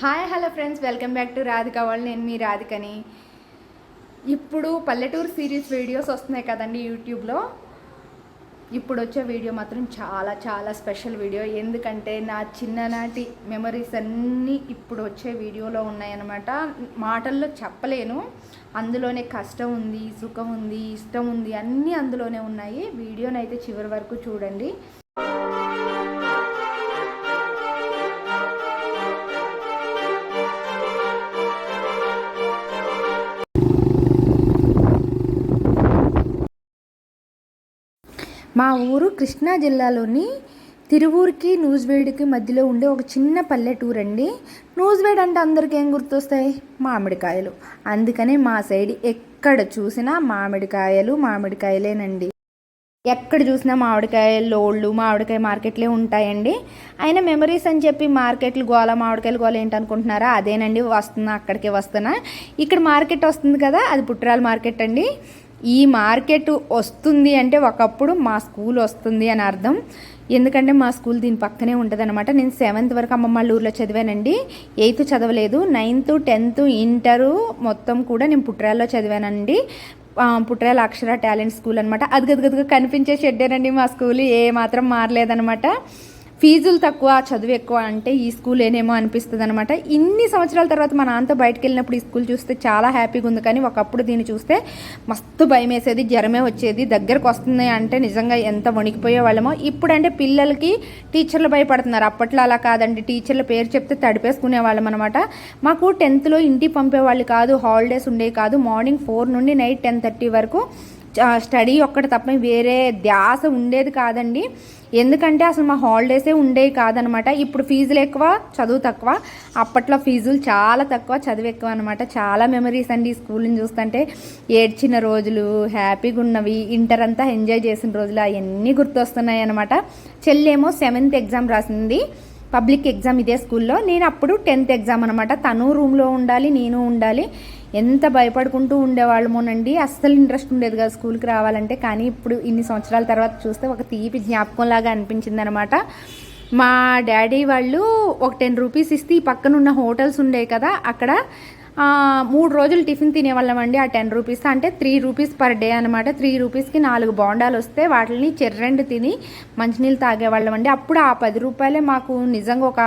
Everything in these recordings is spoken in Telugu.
Hi hello friends. Welcome back to Radhika వాళ్ళు నేను మీ రాధికని. ఇప్పుడు పల్లెటూరు సిరీస్ వీడియోస్ వస్తున్నాయి కదండి యూట్యూబ్లో. ఇప్పుడు వచ్చే వీడియో మాత్రం చాలా చాలా స్పెషల్ వీడియో. ఎందుకంటే నా చిన్ననాటి మెమరీస్ అన్నీ ఇప్పుడు వచ్చే వీడియోలో ఉన్నాయన్నమాట. మాటల్లో చెప్పలేను. అందులోనే కష్టం ఉంది సుఖం ఉంది ఇష్టం ఉంది అన్నీ అందులోనే ఉన్నాయి. వీడియోనైతే చివరి వరకు చూడండి. మా ఊరు కృష్ణా జిల్లాలోని తిరువూరుకి నూజివేడుకి మధ్యలో ఉండే ఒక చిన్న పల్లెటూరు అండి నూజివేడు అంటే అందరికీ ఏం గుర్తొస్తాయి? మామిడికాయలు. అందుకనే మా సైడ్ ఎక్కడ చూసినా మామిడికాయలు మామిడికాయలేనండి. ఎక్కడ చూసినా మామిడికాయ లోళ్ళు మామిడికాయ మార్కెట్లే ఉంటాయండి. అయినా మెమరీస్ అని చెప్పి మార్కెట్లు గోల మామిడికాయలు గోల ఏంటనుకుంటున్నారా? అదేనండి వస్తున్నా అక్కడికే వస్తున్నా. ఇక్కడ మార్కెట్ వస్తుంది కదా అది పుట్టిరాల మార్కెట్ అండి. ఈ మార్కెట్ వస్తుంది అంటే ఒకప్పుడు మా స్కూల్ వస్తుంది అని అర్థం. ఎందుకంటే మా స్కూల్ దీని పక్కనే ఉంటుంది అనమాట నేను సెవెంత్ వరకు అమ్మమ్మ ఊర్లో చదివానండి. ఎయిత్ చదవలేదు. నైన్త్ టెన్త్ ఇంటరు మొత్తం కూడా నేను పుట్రాల్లో చదివానండి. పుట్రాల అక్షర టాలెంట్ స్కూల్ అనమాట అది గదిగదిగా కనిపించే షెడ్డేనండి మా స్కూల్. ఏ మాత్రం మారలేదనమాట ఫీజులు తక్కువ చదువు ఎక్కువ అంటే ఈ స్కూల్ ఏనేమో అనిపిస్తుంది అనమాట ఇన్ని సంవత్సరాల తర్వాత మా నాన్నతో బయటకు వెళ్ళినప్పుడు ఈ స్కూల్ చూస్తే చాలా హ్యాపీగా ఉంది. కానీ ఒకప్పుడు దీన్ని చూస్తే మస్తు భయం వేసేది జ్వరమే వచ్చేది దగ్గరకు వస్తుంది అంటే నిజంగా ఎంత వణికిపోయే వాళ్ళమో. ఇప్పుడంటే పిల్లలకి టీచర్లు భయపడుతున్నారు. అప్పట్లో అలా కాదండి. టీచర్ల పేరు చెప్తే తడిపేసుకునే వాళ్ళం అనమాట మాకు టెన్త్లో ఇంటికి పంపేవాళ్ళు కాదు హాలిడేస్ ఉండేవి కాదు. మార్నింగ్ ఫోర్ నుండి నైట్ టెన్ థర్టీ వరకు స్టడీ ఒక్కటి తప్ప వేరే ధ్యాస ఉండేది కాదండి. ఎందుకంటే అసలు మా హాలిడేసే ఉండేవి కాదనమాట. ఇప్పుడు ఫీజులు ఎక్కువ చదువు తక్కువ. అప్పట్లో ఫీజులు చాలా తక్కువ చదువు ఎక్కువ అనమాట. చాలా మెమరీస్ అండి స్కూల్ని చూస్తుంటే. ఏడ్చిన రోజులు హ్యాపీగా ఉన్నవి ఇంటర్ అంతా ఎంజాయ్ చేసిన రోజులు అవన్నీ గుర్తొస్తున్నాయి అనమాట. చెల్లేమో సెవెంత్ ఎగ్జామ్ రాసింది. పబ్లిక్ ఎగ్జామ్ ఇదే స్కూల్లో. నేను అప్పుడు టెన్త్ ఎగ్జామ్ అనమాట. తను రూమ్లో ఉండాలి నేను ఉండాలి. ఎంత భయపడుకుంటూ ఉండేవాళ్ళమోనండి. అస్సలు ఇంట్రెస్ట్ ఉండేది కదా స్కూల్కి రావాలంటే. కానీ ఇప్పుడు ఇన్ని సంవత్సరాల తర్వాత చూస్తే ఒక తీపి జ్ఞాపకంలాగా అనిపించింది అనమాట మా డాడీ వాళ్ళు ఒక టెన్ రూపీస్ ఇస్తే ఈ పక్కన ఉన్న హోటల్స్ ఉండేవి కదా అక్కడ మూడు రోజులు టిఫిన్ తినేవాళ్ళం అండి ఆ టెన్ రూపీస్. అంటే త్రీ రూపీస్ పర్ డే అనమాట త్రీ రూపీస్కి నాలుగు బోండాలు వస్తే వాటిని చెర్రెండు తిని మంచినీళ్ళు తాగేవాళ్ళమండి. అప్పుడు ఆ పది రూపాయలే మాకు నిజంగా ఒక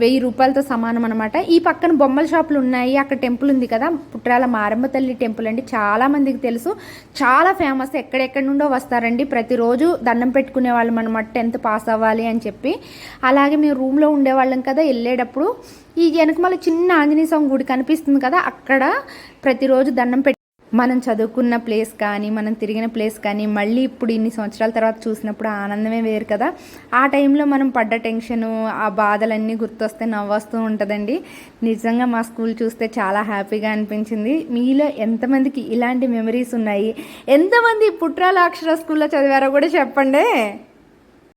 వెయ్యి రూపాయలతో సమానం అనమాట ఈ పక్కన బొమ్మల షాపులు ఉన్నాయి. అక్కడ టెంపుల్ ఉంది కదా పుట్రాల మారమ్మ తల్లి టెంపుల్ అండి. చాలా మందికి తెలుసు. చాలా ఫేమస్. ఎక్కడెక్కడి నుండో వస్తారండి. ప్రతిరోజు దండం పెట్టుకునే వాళ్ళం అనమాట టెన్త్ పాస్ అవ్వాలి అని చెప్పి. అలాగే మేము రూమ్లో ఉండేవాళ్ళం కదా వెళ్ళేటప్పుడు. ఈ వెనకమల చిన్న ఆంజనేయ స్వామి గుడి కనిపిస్తుంది కదా అక్కడ ప్రతిరోజు దండం పెట్టి మనం చదువుకున్న ప్లేస్ కానీ మనం తిరిగిన ప్లేస్ కానీ మళ్ళీ ఇప్పుడు ఇన్ని సంవత్సరాల తర్వాత చూసినప్పుడు ఆనందమే వేరు కదా. ఆ టైంలో మనం పడ్డ టెన్షను ఆ బాధలన్నీ గుర్తొస్తే నవ్వొస్తూ ఉంటుందండి. నిజంగా మా స్కూల్ చూస్తే చాలా హ్యాపీగా అనిపించింది. మీలో ఎంతమందికి ఇలాంటి మెమరీస్ ఉన్నాయి? ఎంతమంది పుట్రాల అక్షర స్కూల్లో చదివారో కూడా చెప్పండి.